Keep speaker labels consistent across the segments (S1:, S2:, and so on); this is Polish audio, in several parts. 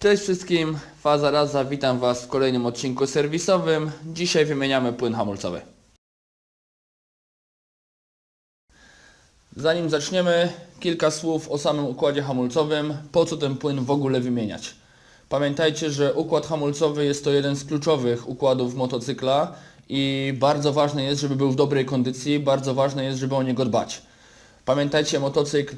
S1: Cześć wszystkim, Faza Raza, witam Was w kolejnym odcinku serwisowym. Dzisiaj wymieniamy płyn hamulcowy. Zanim zaczniemy, kilka słów o samym układzie hamulcowym, po co ten płyn w ogóle wymieniać. Pamiętajcie, że układ hamulcowy jest to jeden z kluczowych układów motocykla i bardzo ważne jest, żeby był w dobrej kondycji, bardzo ważne jest, żeby o niego dbać. Pamiętajcie, motocykl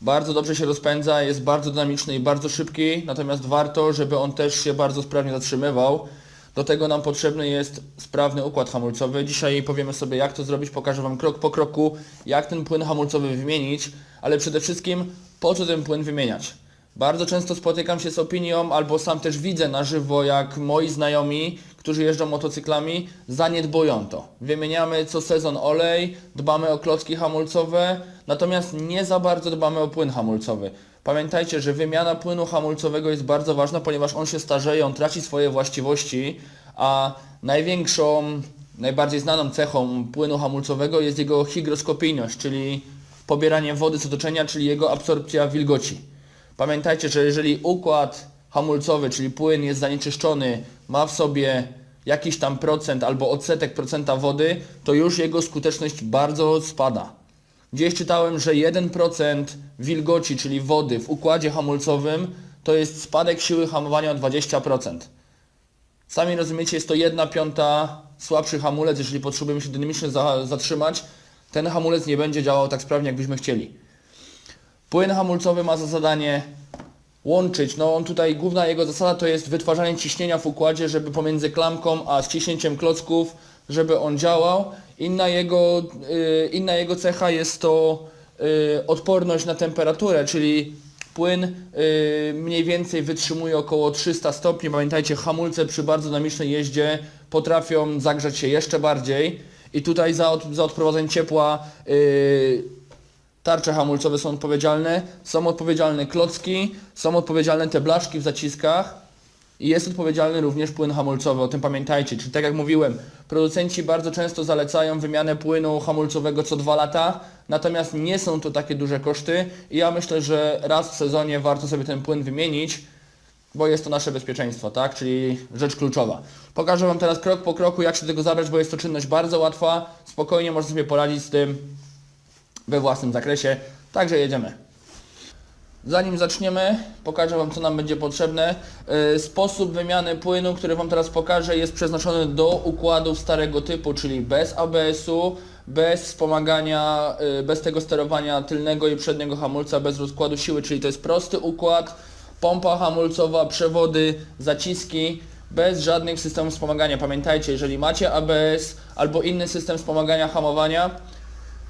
S1: bardzo dobrze się rozpędza, jest bardzo dynamiczny i bardzo szybki, natomiast warto, żeby on też się bardzo sprawnie zatrzymywał. Do tego nam potrzebny jest sprawny układ hamulcowy. Dzisiaj powiemy sobie jak to zrobić, pokażę Wam krok po kroku, jak ten płyn hamulcowy wymienić, ale przede wszystkim po co ten płyn wymieniać. Bardzo często spotykam się z opinią, albo sam też widzę na żywo, jak moi znajomi, którzy jeżdżą motocyklami, zaniedbują to. Wymieniamy co sezon olej, dbamy o klocki hamulcowe, natomiast nie za bardzo dbamy o płyn hamulcowy. Pamiętajcie, że wymiana płynu hamulcowego jest bardzo ważna, ponieważ on się starzeje, on traci swoje właściwości, a największą, najbardziej znaną cechą płynu hamulcowego jest jego hygroskopijność, czyli pobieranie wody z otoczenia, czyli jego absorpcja wilgoci. Pamiętajcie, że jeżeli układ hamulcowy, czyli płyn jest zanieczyszczony, ma w sobie jakiś tam procent albo odsetek procenta wody, to już jego skuteczność bardzo spada. Gdzieś czytałem, że 1% wilgoci, czyli wody w układzie hamulcowym to jest spadek siły hamowania o 20%. Sami rozumiecie, jest to 1 piąta słabszy hamulec, jeżeli potrzebujemy się dynamicznie za, zatrzymać, ten hamulec nie będzie działał tak sprawnie, jakbyśmy chcieli. Płyn hamulcowy ma za zadanie łączyć, no on tutaj, główna jego zasada to jest wytwarzanie ciśnienia w układzie, żeby pomiędzy klamką a ściśnięciem klocków, żeby on działał. Inna jego, y, inna jego cecha jest to y, odporność na temperaturę, czyli płyn y, mniej więcej wytrzymuje około 300 stopni. Pamiętajcie, hamulce przy bardzo dynamicznej jeździe potrafią zagrzać się jeszcze bardziej i tutaj za, od, za odprowadzenie ciepła y, Tarcze hamulcowe są odpowiedzialne, są odpowiedzialne klocki, są odpowiedzialne te blaszki w zaciskach i jest odpowiedzialny również płyn hamulcowy, o tym pamiętajcie. Czyli tak jak mówiłem, producenci bardzo często zalecają wymianę płynu hamulcowego co dwa lata, natomiast nie są to takie duże koszty i ja myślę, że raz w sezonie warto sobie ten płyn wymienić, bo jest to nasze bezpieczeństwo, tak? Czyli rzecz kluczowa. Pokażę Wam teraz krok po kroku, jak się do tego zabrać, bo jest to czynność bardzo łatwa, spokojnie można sobie poradzić z tym we własnym zakresie, także jedziemy. Zanim zaczniemy, pokażę Wam co nam będzie potrzebne. Yy, Sposób wymiany płynu, który Wam teraz pokażę jest przeznaczony do układów starego typu, czyli bez ABS-u, bez wspomagania, yy, bez tego sterowania tylnego i przedniego hamulca, bez rozkładu siły, czyli to jest prosty układ, pompa hamulcowa, przewody, zaciski, bez żadnych systemów wspomagania. Pamiętajcie, jeżeli macie ABS albo inny system wspomagania hamowania,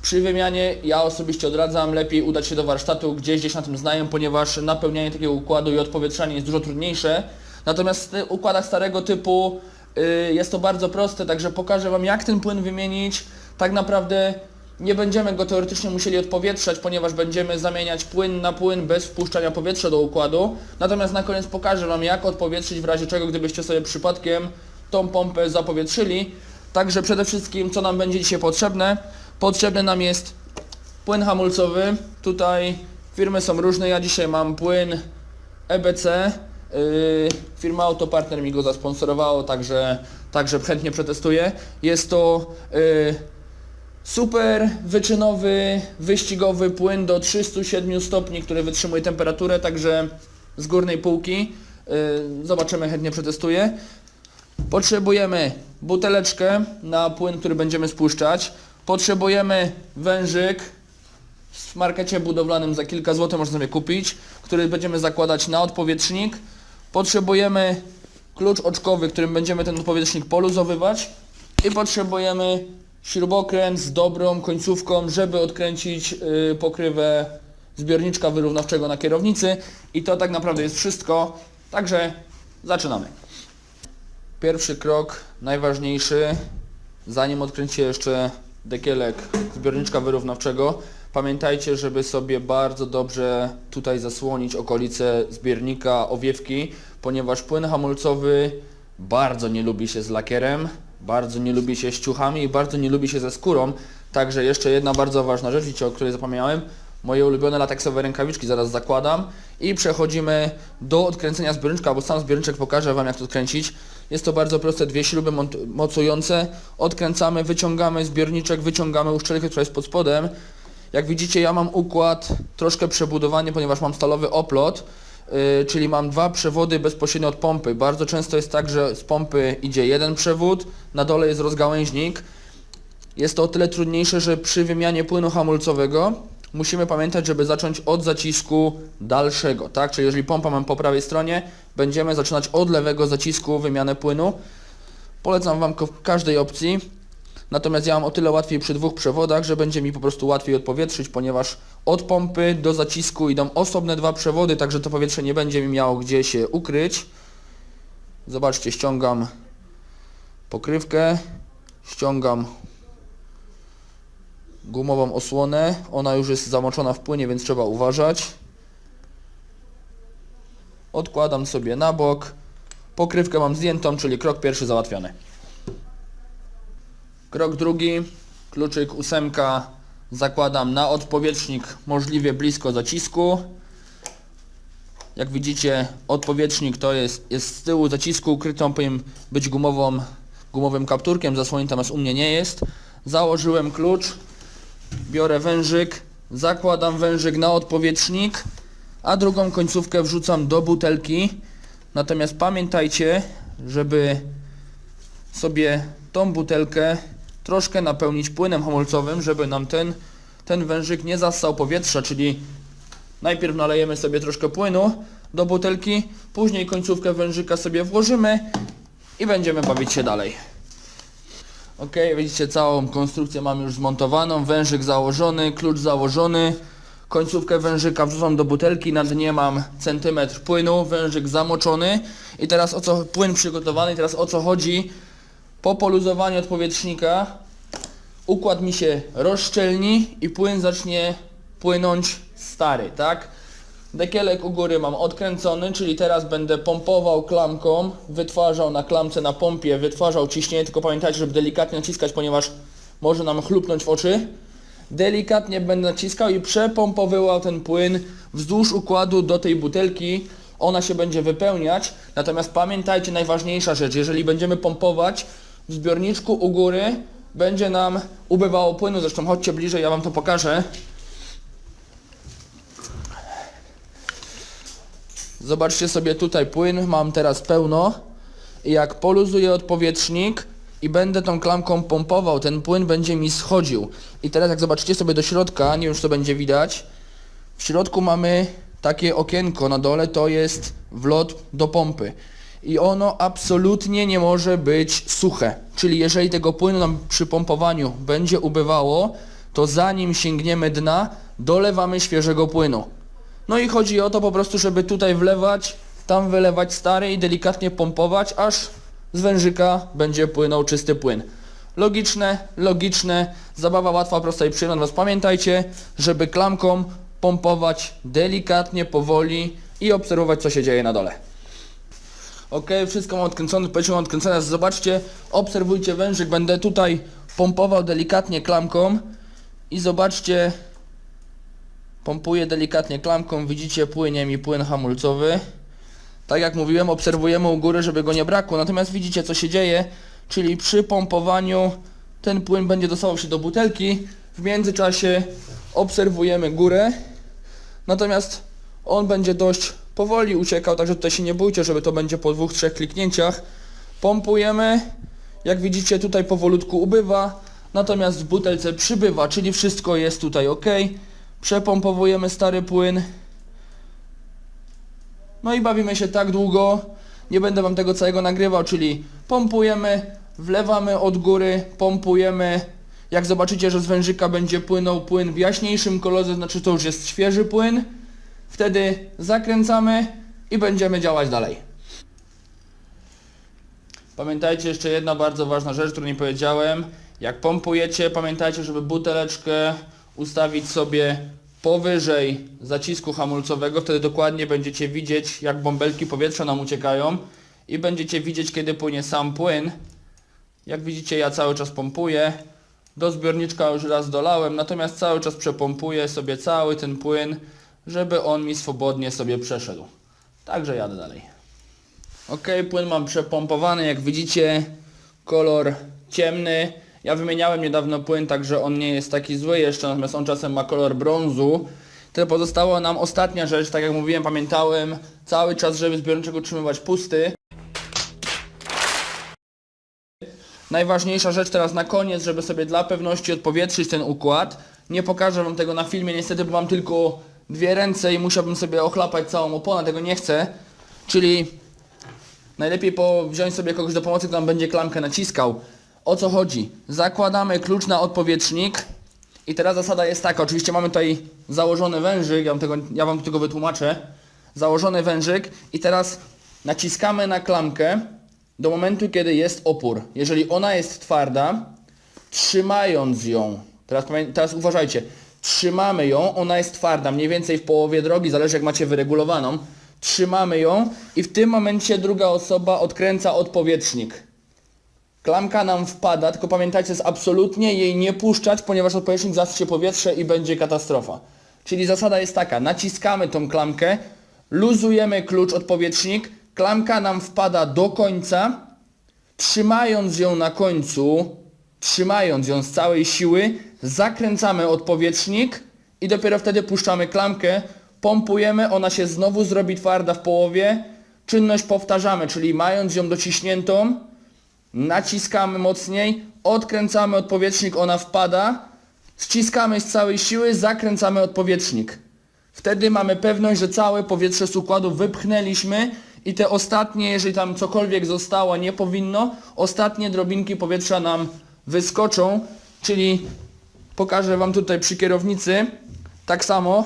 S1: przy wymianie ja osobiście odradzam lepiej udać się do warsztatu, gdzieś gdzieś na tym znają, ponieważ napełnianie takiego układu i odpowietrzanie jest dużo trudniejsze. Natomiast w układach starego typu y, jest to bardzo proste, także pokażę Wam jak ten płyn wymienić. Tak naprawdę nie będziemy go teoretycznie musieli odpowietrzać, ponieważ będziemy zamieniać płyn na płyn bez wpuszczania powietrza do układu. Natomiast na koniec pokażę Wam jak odpowietrzyć w razie czego, gdybyście sobie przypadkiem tą pompę zapowietrzyli. Także przede wszystkim co nam będzie dzisiaj potrzebne? Potrzebny nam jest płyn hamulcowy. Tutaj firmy są różne. Ja dzisiaj mam płyn EBC. Yy, firma Autopartner mi go zasponsorowało, także, także chętnie przetestuję. Jest to yy, super wyczynowy, wyścigowy płyn do 307 stopni, który wytrzymuje temperaturę, także z górnej półki. Yy, zobaczymy, chętnie przetestuję. Potrzebujemy buteleczkę na płyn, który będziemy spuszczać. Potrzebujemy wężyk w markecie budowlanym za kilka złotych można sobie kupić, który będziemy zakładać na odpowietrznik. Potrzebujemy klucz oczkowy, którym będziemy ten odpowietrznik poluzowywać i potrzebujemy śrubokręt z dobrą końcówką, żeby odkręcić yy, pokrywę zbiorniczka wyrównawczego na kierownicy i to tak naprawdę jest wszystko. Także zaczynamy. Pierwszy krok, najważniejszy, zanim odkręcicie jeszcze dekielek zbiorniczka wyrównawczego, pamiętajcie, żeby sobie bardzo dobrze tutaj zasłonić okolice zbiornika owiewki, ponieważ płyn hamulcowy bardzo nie lubi się z lakierem, bardzo nie lubi się z ciuchami i bardzo nie lubi się ze skórą. Także jeszcze jedna bardzo ważna rzecz, o której zapomniałem, moje ulubione lateksowe rękawiczki zaraz zakładam i przechodzimy do odkręcenia zbiorniczka, bo sam zbiorniczek pokażę Wam jak to odkręcić. Jest to bardzo proste, dwie śruby mocujące, odkręcamy, wyciągamy zbiorniczek, wyciągamy uszczelkę, która jest pod spodem. Jak widzicie ja mam układ troszkę przebudowany, ponieważ mam stalowy oplot, yy, czyli mam dwa przewody bezpośrednio od pompy. Bardzo często jest tak, że z pompy idzie jeden przewód, na dole jest rozgałęźnik. Jest to o tyle trudniejsze, że przy wymianie płynu hamulcowego musimy pamiętać, żeby zacząć od zacisku dalszego, tak? Czyli jeżeli pompa mam po prawej stronie, będziemy zaczynać od lewego zacisku wymianę płynu. Polecam Wam każdej opcji. Natomiast ja mam o tyle łatwiej przy dwóch przewodach, że będzie mi po prostu łatwiej odpowietrzyć, ponieważ od pompy do zacisku idą osobne dwa przewody, także to powietrze nie będzie mi miało gdzie się ukryć. Zobaczcie, ściągam pokrywkę, ściągam gumową osłonę. Ona już jest zamoczona w płynie, więc trzeba uważać. Odkładam sobie na bok. Pokrywkę mam zdjętą, czyli krok pierwszy załatwiony. Krok drugi, kluczyk ósemka zakładam na odpowietrznik możliwie blisko zacisku. Jak widzicie odpowietrznik to jest, jest z tyłu zacisku ukryty, on powinien być gumową, gumowym kapturkiem, zasłonięty, natomiast u mnie nie jest. Założyłem klucz, biorę wężyk, zakładam wężyk na odpowietrznik, a drugą końcówkę wrzucam do butelki. Natomiast pamiętajcie, żeby sobie tą butelkę troszkę napełnić płynem hamulcowym, żeby nam ten, ten wężyk nie zassał powietrza, czyli najpierw nalejemy sobie troszkę płynu do butelki, później końcówkę wężyka sobie włożymy i będziemy bawić się dalej. Ok, widzicie całą konstrukcję mam już zmontowaną, wężyk założony, klucz założony, końcówkę wężyka wrzucam do butelki, na dnie mam centymetr płynu, wężyk zamoczony. I teraz o co, płyn przygotowany, teraz o co chodzi, po poluzowaniu odpowietrznika układ mi się rozszczelni i płyn zacznie płynąć stary, tak? Dekielek u góry mam odkręcony, czyli teraz będę pompował klamką, wytwarzał na klamce na pompie, wytwarzał ciśnienie, tylko pamiętajcie, żeby delikatnie naciskać, ponieważ może nam chlupnąć w oczy. Delikatnie będę naciskał i przepompowywał ten płyn wzdłuż układu do tej butelki. Ona się będzie wypełniać. Natomiast pamiętajcie, najważniejsza rzecz, jeżeli będziemy pompować w zbiorniczku u góry, będzie nam ubywało płynu. Zresztą chodźcie bliżej, ja Wam to pokażę. Zobaczcie sobie tutaj płyn, mam teraz pełno i jak poluzuję odpowietrznik i będę tą klamką pompował, ten płyn będzie mi schodził. I teraz jak zobaczycie sobie do środka, nie wiem czy to będzie widać, w środku mamy takie okienko na dole, to jest wlot do pompy. I ono absolutnie nie może być suche. Czyli jeżeli tego płynu nam przy pompowaniu będzie ubywało, to zanim sięgniemy dna, dolewamy świeżego płynu. No i chodzi o to po prostu, żeby tutaj wlewać, tam wylewać stary i delikatnie pompować, aż z wężyka będzie płynął czysty płyn. Logiczne, logiczne, zabawa łatwa, prosta i przyjemna. Natomiast pamiętajcie, żeby klamką pompować delikatnie, powoli i obserwować co się dzieje na dole. Ok, wszystko mam odkręcone, powiedziałem mam odkręcone, zobaczcie, obserwujcie wężyk, będę tutaj pompował delikatnie klamką i zobaczcie, pompuję delikatnie klamką, widzicie płynie mi płyn hamulcowy. Tak jak mówiłem, obserwujemy u góry, żeby go nie brakło, natomiast widzicie co się dzieje, czyli przy pompowaniu ten płyn będzie dostawał się do butelki, w międzyczasie obserwujemy górę, natomiast on będzie dość powoli uciekał, także tutaj się nie bójcie, żeby to będzie po dwóch, trzech kliknięciach. Pompujemy, jak widzicie tutaj powolutku ubywa, natomiast w butelce przybywa, czyli wszystko jest tutaj ok. Przepompowujemy stary płyn. No i bawimy się tak długo, nie będę wam tego całego nagrywał, czyli pompujemy, wlewamy od góry, pompujemy. Jak zobaczycie, że z wężyka będzie płynął płyn w jaśniejszym kolorze, znaczy to już jest świeży płyn. Wtedy zakręcamy i będziemy działać dalej. Pamiętajcie jeszcze jedna bardzo ważna rzecz, którą nie powiedziałem. Jak pompujecie, pamiętajcie, żeby buteleczkę ustawić sobie powyżej zacisku hamulcowego, wtedy dokładnie będziecie widzieć, jak bąbelki powietrza nam uciekają i będziecie widzieć, kiedy płynie sam płyn. Jak widzicie, ja cały czas pompuję. Do zbiorniczka już raz dolałem, natomiast cały czas przepompuję sobie cały ten płyn, żeby on mi swobodnie sobie przeszedł. Także jadę dalej. Ok, płyn mam przepompowany, jak widzicie, kolor ciemny. Ja wymieniałem niedawno płyn, także on nie jest taki zły jeszcze, natomiast on czasem ma kolor brązu. Tyle pozostała nam ostatnia rzecz, tak jak mówiłem, pamiętałem, cały czas, żeby zbiorniczek utrzymywać pusty. Najważniejsza rzecz teraz na koniec, żeby sobie dla pewności odpowietrzyć ten układ. Nie pokażę Wam tego na filmie, niestety, bo mam tylko dwie ręce i musiałbym sobie ochlapać całą oponę, tego nie chcę. Czyli najlepiej po, wziąć sobie kogoś do pomocy, kto nam będzie klamkę naciskał. O co chodzi? Zakładamy klucz na odpowietrznik i teraz zasada jest taka, oczywiście mamy tutaj założony wężyk, ja wam, tego, ja wam tego wytłumaczę. Założony wężyk i teraz naciskamy na klamkę do momentu, kiedy jest opór. Jeżeli ona jest twarda, trzymając ją, teraz, teraz uważajcie, trzymamy ją, ona jest twarda, mniej więcej w połowie drogi, zależy jak macie wyregulowaną, trzymamy ją i w tym momencie druga osoba odkręca odpowietrznik. Klamka nam wpada, tylko pamiętajcie, jest absolutnie jej nie puszczać, ponieważ odpowietrznik zastrze powietrze i będzie katastrofa. Czyli zasada jest taka, naciskamy tą klamkę, luzujemy klucz odpowietrznik, klamka nam wpada do końca, trzymając ją na końcu, trzymając ją z całej siły, zakręcamy odpowietrznik i dopiero wtedy puszczamy klamkę, pompujemy, ona się znowu zrobi twarda w połowie, czynność powtarzamy, czyli mając ją dociśniętą, naciskamy mocniej, odkręcamy odpowietrznik, ona wpada, ściskamy z całej siły, zakręcamy odpowietrznik. Wtedy mamy pewność, że całe powietrze z układu wypchnęliśmy i te ostatnie, jeżeli tam cokolwiek zostało, nie powinno, ostatnie drobinki powietrza nam wyskoczą, czyli pokażę Wam tutaj przy kierownicy, tak samo,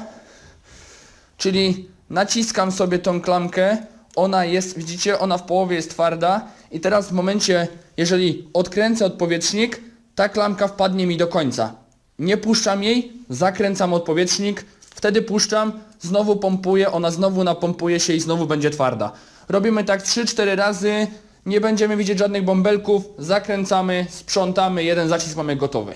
S1: Czyli naciskam sobie tą klamkę, ona jest, widzicie, ona w połowie jest twarda i teraz w momencie, jeżeli odkręcę odpowietrznik, ta klamka wpadnie mi do końca. Nie puszczam jej, zakręcam odpowietrznik, wtedy puszczam, znowu pompuję, ona znowu napompuje się i znowu będzie twarda. Robimy tak 3-4 razy, nie będziemy widzieć żadnych bąbelków, zakręcamy, sprzątamy, jeden zacisk mamy gotowy.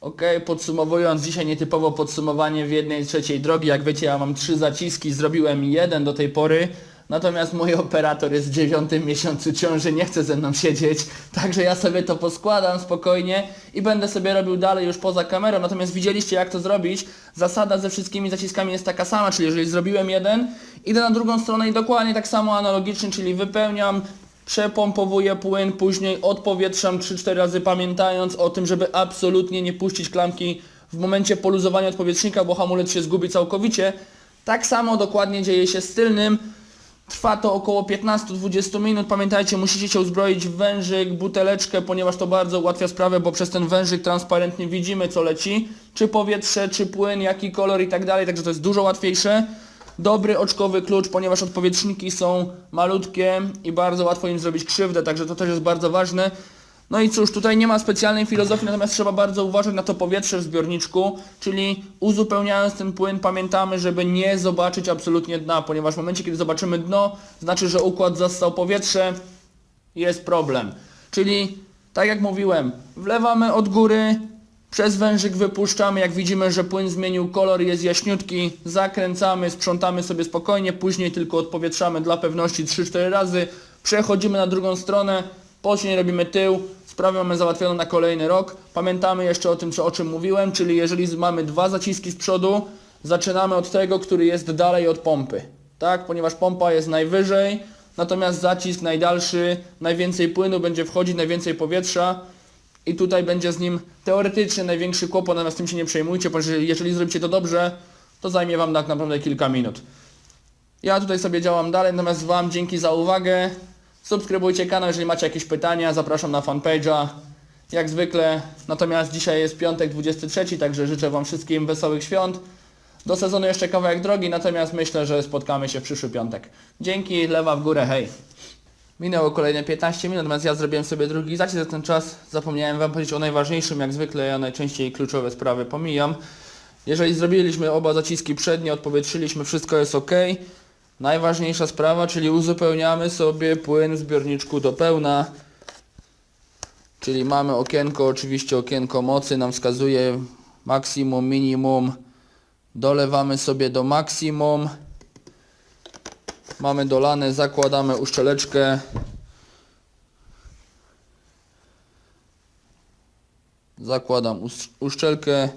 S1: Ok, podsumowując, dzisiaj nietypowo podsumowanie w jednej trzeciej drogi. Jak wiecie, ja mam trzy zaciski, zrobiłem jeden do tej pory. Natomiast mój operator jest w dziewiątym miesiącu ciąży, nie chce ze mną siedzieć, także ja sobie to poskładam spokojnie i będę sobie robił dalej już poza kamerą. Natomiast widzieliście jak to zrobić. Zasada ze wszystkimi zaciskami jest taka sama, czyli jeżeli zrobiłem jeden, idę na drugą stronę i dokładnie tak samo analogicznie, czyli wypełniam przepompowuję płyn, później odpowietrzam 3-4 razy pamiętając o tym, żeby absolutnie nie puścić klamki w momencie poluzowania odpowietrznika, bo hamulec się zgubi całkowicie. Tak samo dokładnie dzieje się z tylnym. Trwa to około 15-20 minut. Pamiętajcie, musicie się uzbroić w wężyk, buteleczkę, ponieważ to bardzo ułatwia sprawę, bo przez ten wężyk transparentny widzimy co leci. Czy powietrze, czy płyn, jaki kolor i tak dalej, także to jest dużo łatwiejsze. Dobry oczkowy klucz, ponieważ odpowietrzniki są malutkie i bardzo łatwo im zrobić krzywdę, także to też jest bardzo ważne. No i cóż, tutaj nie ma specjalnej filozofii, natomiast trzeba bardzo uważać na to powietrze w zbiorniczku, czyli uzupełniając ten płyn pamiętamy, żeby nie zobaczyć absolutnie dna, ponieważ w momencie, kiedy zobaczymy dno, znaczy, że układ zastał powietrze, jest problem. Czyli, tak jak mówiłem, wlewamy od góry, przez wężyk wypuszczamy, jak widzimy, że płyn zmienił kolor, jest jaśniutki, zakręcamy, sprzątamy sobie spokojnie, później tylko odpowietrzamy dla pewności 3-4 razy, przechodzimy na drugą stronę, później robimy tył, sprawę mamy załatwioną na kolejny rok. Pamiętamy jeszcze o tym, o czym mówiłem, czyli jeżeli mamy dwa zaciski z przodu, zaczynamy od tego, który jest dalej od pompy. Tak, ponieważ pompa jest najwyżej, natomiast zacisk najdalszy, najwięcej płynu będzie wchodzić, najwięcej powietrza, i tutaj będzie z nim teoretycznie największy kłopot, natomiast tym się nie przejmujcie, ponieważ jeżeli zrobicie to dobrze, to zajmie Wam tak naprawdę kilka minut. Ja tutaj sobie działam dalej, natomiast Wam dzięki za uwagę. Subskrybujcie kanał, jeżeli macie jakieś pytania, zapraszam na fanpage'a, jak zwykle. Natomiast dzisiaj jest piątek 23, także życzę Wam wszystkim wesołych świąt. Do sezonu jeszcze kawałek drogi, natomiast myślę, że spotkamy się w przyszły piątek. Dzięki, lewa w górę, hej! Minęło kolejne 15 minut, natomiast ja zrobiłem sobie drugi zacisk za ten czas. Zapomniałem Wam powiedzieć o najważniejszym, jak zwykle ja najczęściej kluczowe sprawy pomijam. Jeżeli zrobiliśmy oba zaciski przednie, odpowietrzyliśmy, wszystko jest ok. Najważniejsza sprawa, czyli uzupełniamy sobie płyn w zbiorniczku do pełna. Czyli mamy okienko, oczywiście okienko mocy nam wskazuje maksimum, minimum. Dolewamy sobie do maksimum. Mamy dolane, zakładamy uszczeleczkę. Zakładam usz- uszczelkę.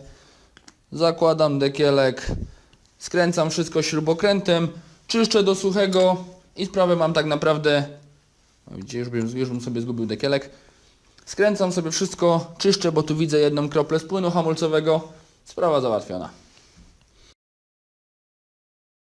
S1: Zakładam dekielek. Skręcam wszystko śrubokrętem. Czyszczę do suchego i sprawę mam tak naprawdę... O, Widzicie, już bym, już bym sobie zgubił dekielek. Skręcam sobie wszystko, czyszczę, bo tu widzę jedną kroplę płynu hamulcowego. Sprawa załatwiona.